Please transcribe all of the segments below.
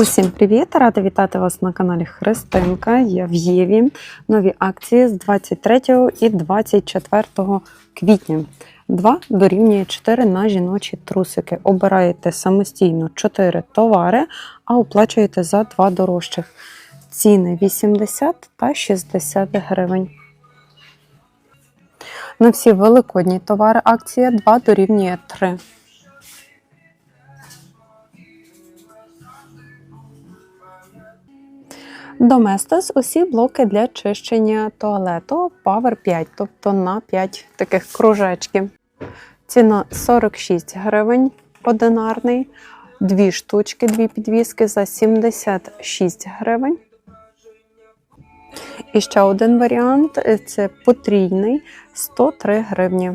Усім привіт! Рада вітати вас на каналі Христинка. Я в Єві. Нові акції з 23 і 24 квітня. 2 дорівнює 4 на жіночі трусики. Обираєте самостійно 4 товари, а оплачуєте за 2 дорожчих. Ціни 80 та 60 гривень. На всі великодні товари акція 2 дорівнює 3. Доместос усі блоки для чищення туалету Power 5, тобто на 5 таких кружечків. Ціна 46 гривень одинарний, дві штучки, дві підвіски за 76 гривень. І ще один варіант це потрійний 103 гривні.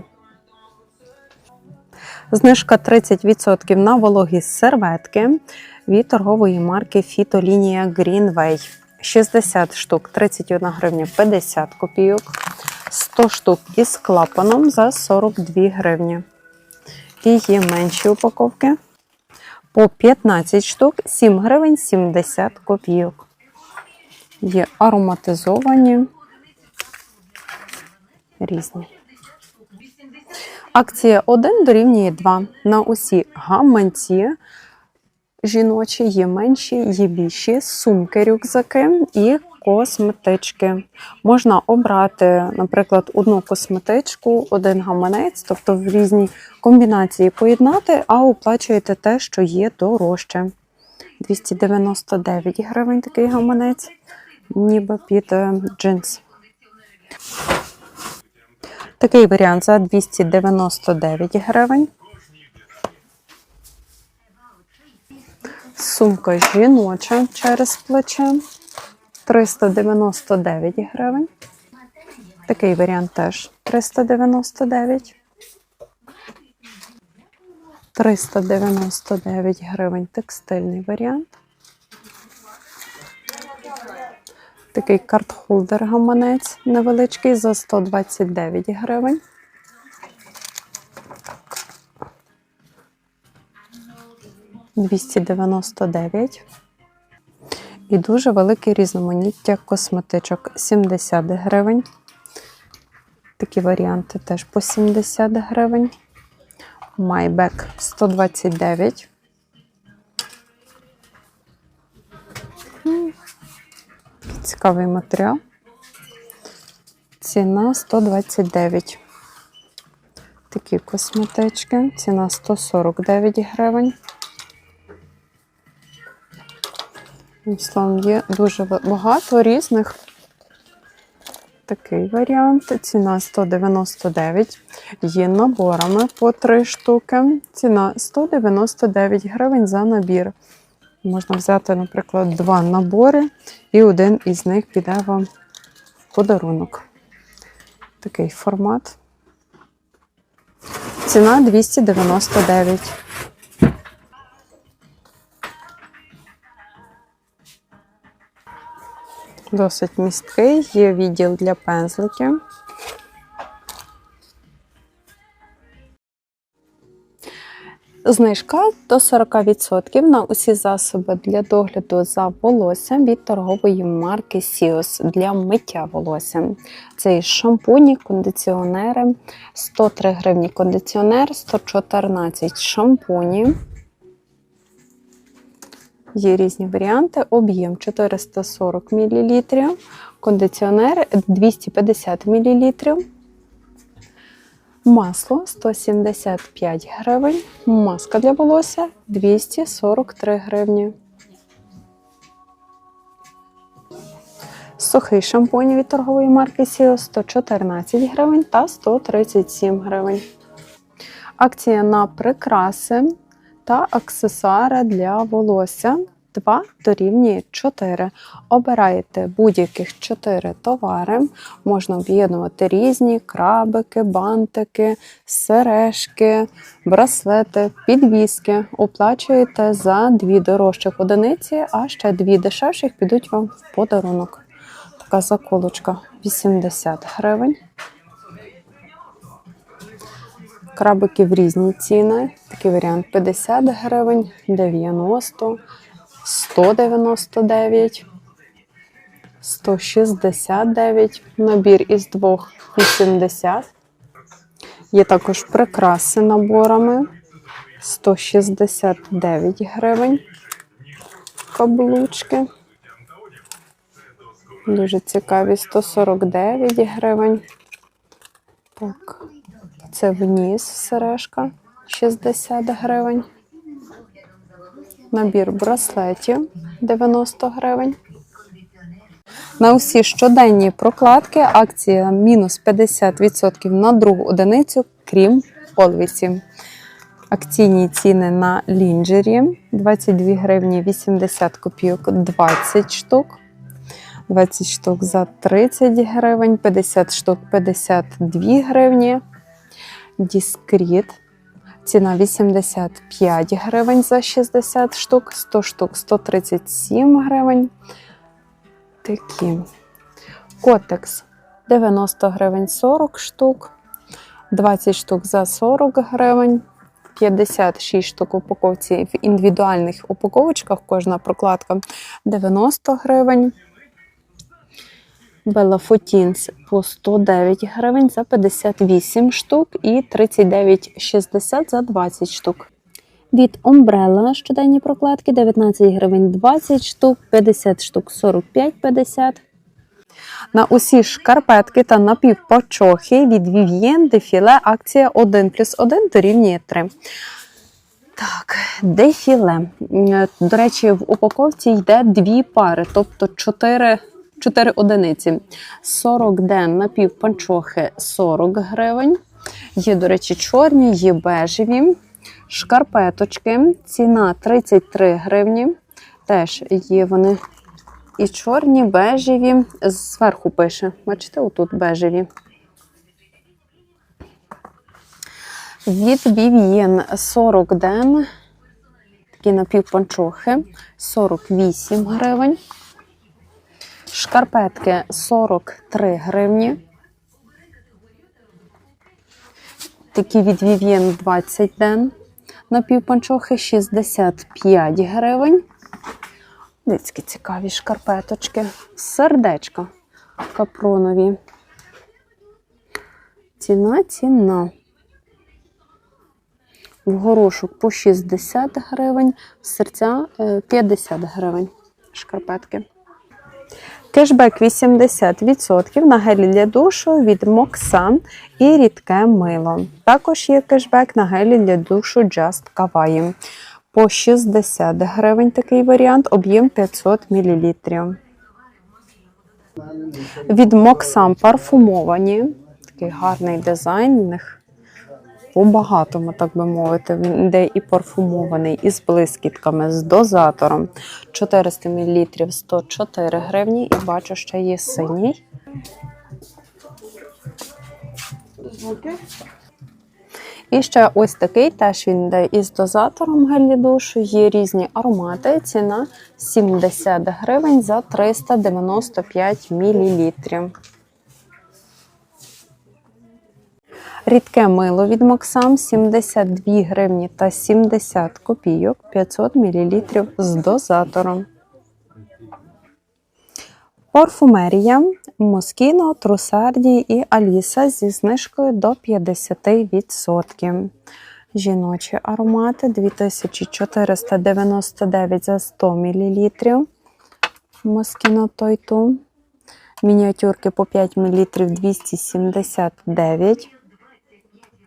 Знижка 30% на вологі серветки від торгової марки Фітолінія Greenway. 60 штук 31 гривня 50 копійок, 100 штук із клапаном за 42 гривні. І є менші упаковки по 15 штук 7 гривень 70 копійок. Є ароматизовані різні. Акція 1 дорівнює 2 на усі гаманці жіночі, є менші, є більші, сумки, рюкзаки і косметички. Можна обрати, наприклад, одну косметичку, один гаманець, тобто в різні комбінації поєднати, а оплачуєте те, що є дорожче. 299 гривень такий гаманець, ніби під е, джинс. Такий варіант за 299 гривень. Сумка жіноча через плече 399 гривень. Такий варіант теж 399. 399 гривень текстильний варіант. Такий картхолдер гаманець невеличкий за 129 гривень. Двісті дев'яносто дев'ять. І дуже велике різноманіття косметичок 70 гривень. Такі варіанти теж по 70 гривень. Майбек 129. Цікавий матеріал. Ціна 129. Такі косметички. Ціна 149 гривень. Словом, є дуже багато різних. Такий варіант. Ціна 199. Є наборами по 3 штуки. Ціна 199 гривень за набір. Можна взяти, наприклад, два набори, і один із них піде вам в подарунок. Такий формат. Ціна 299. Досить місткий, є відділ для пензликів. Знижка до 40% на усі засоби для догляду за волоссям від торгової марки Сіос для миття волосся. Це і шампуні, кондиціонери, 103 гривні кондиціонер, 114 шампуні. Є різні варіанти. Об'єм 440 мл, кондиціонер 250 мл. Масло 175 гривень, маска для волосся 243 гривні. Сухий шампунь від торгової марки Сіо 114 гривень та 137 гривень. Акція на прикраси та аксесуари для волосся 2 дорівнює 4. Обираєте будь-яких 4 товари. Можна об'єднувати різні крабики, бантики, сережки, браслети, підвіски. Оплачуєте за дві дорожчих одиниці, а ще дві дешевших підуть вам в подарунок. Така заколочка 80 гривень. Крабики в різні ціни. Такий варіант 50 гривень, 90, 199, 169, набір із двох 80. Є також прикраси наборами 169 гривень. Каблучки. Дуже цікаві 149 гривень. Так, це вниз сережка 60 гривень. Набір браслетів 90 гривень. На усі щоденні прокладки акція мінус 50% на другу одиницю, крім полвісів. Акційні ціни на лінджері 22 гривні 80 копійок 20 штук. 20 штук за 30 гривень, 50 штук 52 гривні. Діскріт. Ціна 85 гривень за 60 штук, 100 штук 137 гривень. Такі. Котекс 90 гривень 40 штук, 20 штук за 40 гривень, 56 штук упаковці в індивідуальних упаковочках, кожна прокладка 90 гривень. Белафотінс по 109 гривень за 58 штук і 39,60 за 20 штук. Від Umbrella щоденні прокладки 19 гривень 20 штук, 50 штук 45,50. На усі шкарпетки та напівпачохи від Vivien Defile акція 1 плюс 1 дорівнює 3. Так, дефіле. До речі, в упаковці йде дві пари, тобто 4, 4 одиниці. 40 ден напівпанчохи 40 гривень. Є, до речі, чорні, є бежеві. Шкарпеточки. Ціна 33 гривні. Теж є вони і чорні, бежеві. Зверху пише. Бачите, отут бежеві. Від Vivien 40 ден. Такі напівпанчохи 48 гривень. Шкарпетки 43 гривні. Такі від Vivien 20 ден. Напівпанчохи 65 гривень. Дицькі цікаві шкарпеточки. Сердечка капронові. Ціна, ціна. В горошок по 60 гривень, в серця е, 50 гривень шкарпетки. Кешбек 80% на гелі для душу від Моксан і рідке мило. Також є кешбек на гелі для душу Just Kawaii. По 60 гривень такий варіант, об'єм 500 мл. Від Моксан парфумовані. Такий гарний дизайн. У них по-багатому, так би мовити. Він йде і парфумований, і з блискітками, з дозатором. 400 мл 104 гривні. І бачу, ще є синій. І ще ось такий, теж він йде із дозатором гель для душу. Є різні аромати. Ціна 70 гривень за 395 мл. Рідке мило від Максам 72 гривні та 70 копійок 500 мл з дозатором. Парфумерія Москіно, Трусарді і Аліса зі знижкою до 50%. Жіночі аромати 2499 за 100 мл. Москіно Тойту. Мініатюрки по 5 мл 279.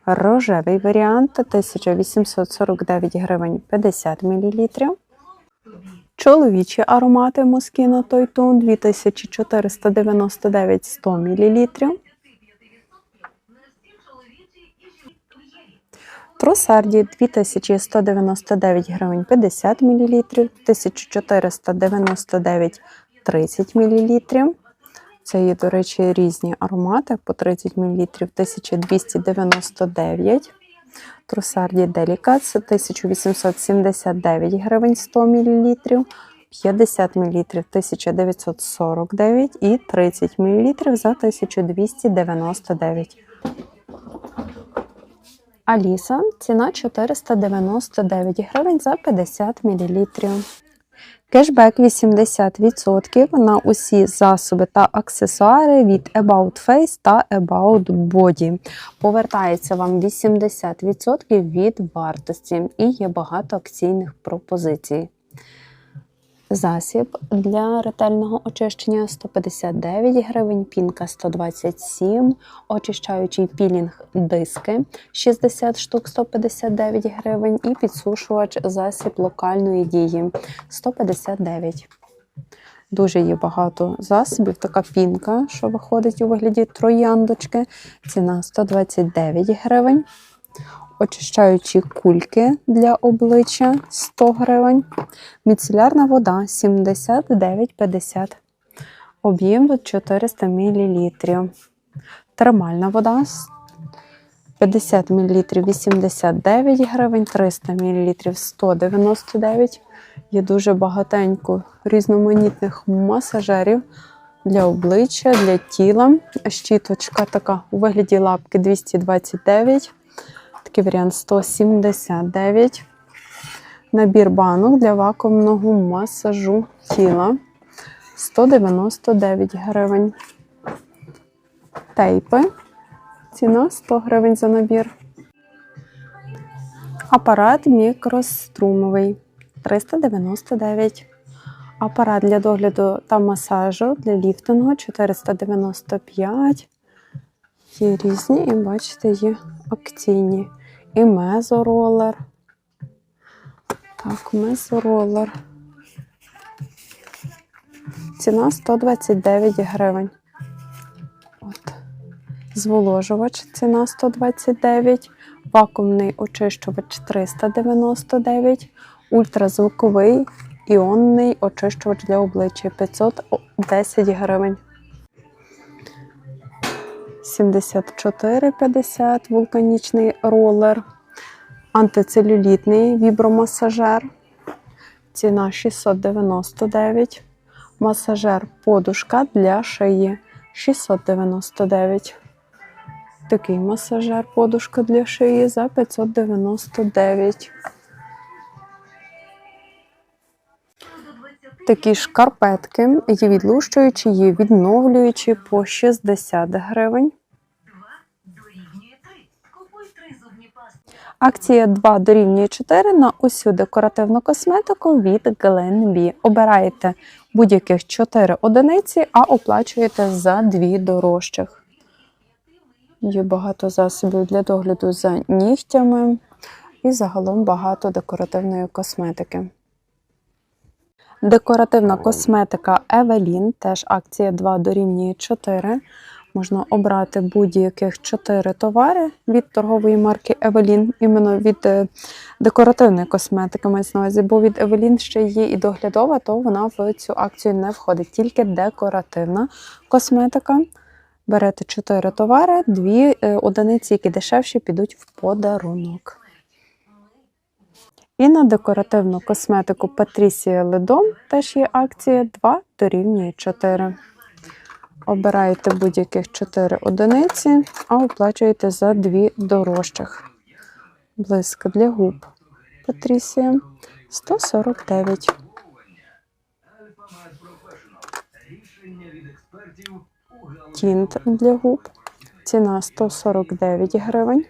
Рожевий варіант 1849 гривень 50 мл. Чоловічі аромати Moschino Toytun 2499 100 мл. Тросарді 2199 гривень 50 мл, 1499 30 мл. Це є, до речі, різні аромати по 30 мл 1299. Трусарді Делікат це 1879 гривень 100 мл, 50 мл 1949 і 30 мл за 1299. Аліса ціна 499 гривень за 50 мл. Кешбек 80% на усі засоби та аксесуари від About Face та About Body. Повертається вам 80% від вартості і є багато акційних пропозицій. Засіб для ретельного очищення 159 гривень, пінка 127, очищаючий пілінг диски 60 штук 159 гривень і підсушувач засіб локальної дії 159. Дуже є багато засобів. Така пінка, що виходить у вигляді трояндочки. Ціна 129 гривень. Очищаючі кульки для обличчя 100 гривень. Міцелярна вода 79,50. Об'єм до 400 мл. Термальна вода 50 мл 89 гривень, 300 мл 199. Є дуже багатенько різноманітних масажерів для обличчя, для тіла. Щіточка така у вигляді лапки 229. Такий варіант 179. Набір банок для вакуумного масажу тіла 199 гривень. Тейпи. Ціна 100 гривень за набір. Апарат мікрострумовий 399. Апарат для догляду та масажу для ліфтингу 495. Є різні, і бачите, є акційні. І мезоролер. Так, мезоролер. Ціна 129 гривень. От. Зволожувач ціна 129, вакуумний очищувач 399, ультразвуковий іонний очищувач для обличчя 510 гривень. 74,50 вулканічний ролер, антицелюлітний вібромасажер. Ціна 699. Масажер подушка для шиї 699. Такий масажер подушка для шиї за 599. Такі шкарпетки, є відлущуючі, є відновлюючі по 60 гривень. дорівнює 3. Купуй 3 зубні пасти. Акція 2 дорівнює 4 на усю декоративну косметику від Glen Обираєте будь-яких 4 одиниці, а оплачуєте за 2 дорожчих. Є багато засобів для догляду за нігтями і загалом багато декоративної косметики. Декоративна косметика Evelyn, теж акція 2 дорівнює 4. Можна обрати будь-яких 4 товари від торгової марки Evelyn, іменно від е, декоративної косметики мається на увазі, бо від Evelyn ще є і доглядова, то вона в цю акцію не входить, тільки декоративна косметика. Берете 4 товари, 2 одиниці, які дешевші, підуть в подарунок. І на декоративну косметику Patricia Ledom теж є акція 2 дорівнює 4. Обираєте будь-яких 4 одиниці, а оплачуєте за 2 дорожчих. Блиск для губ Патрісія 149. Тінт для губ. Ціна 149 гривень.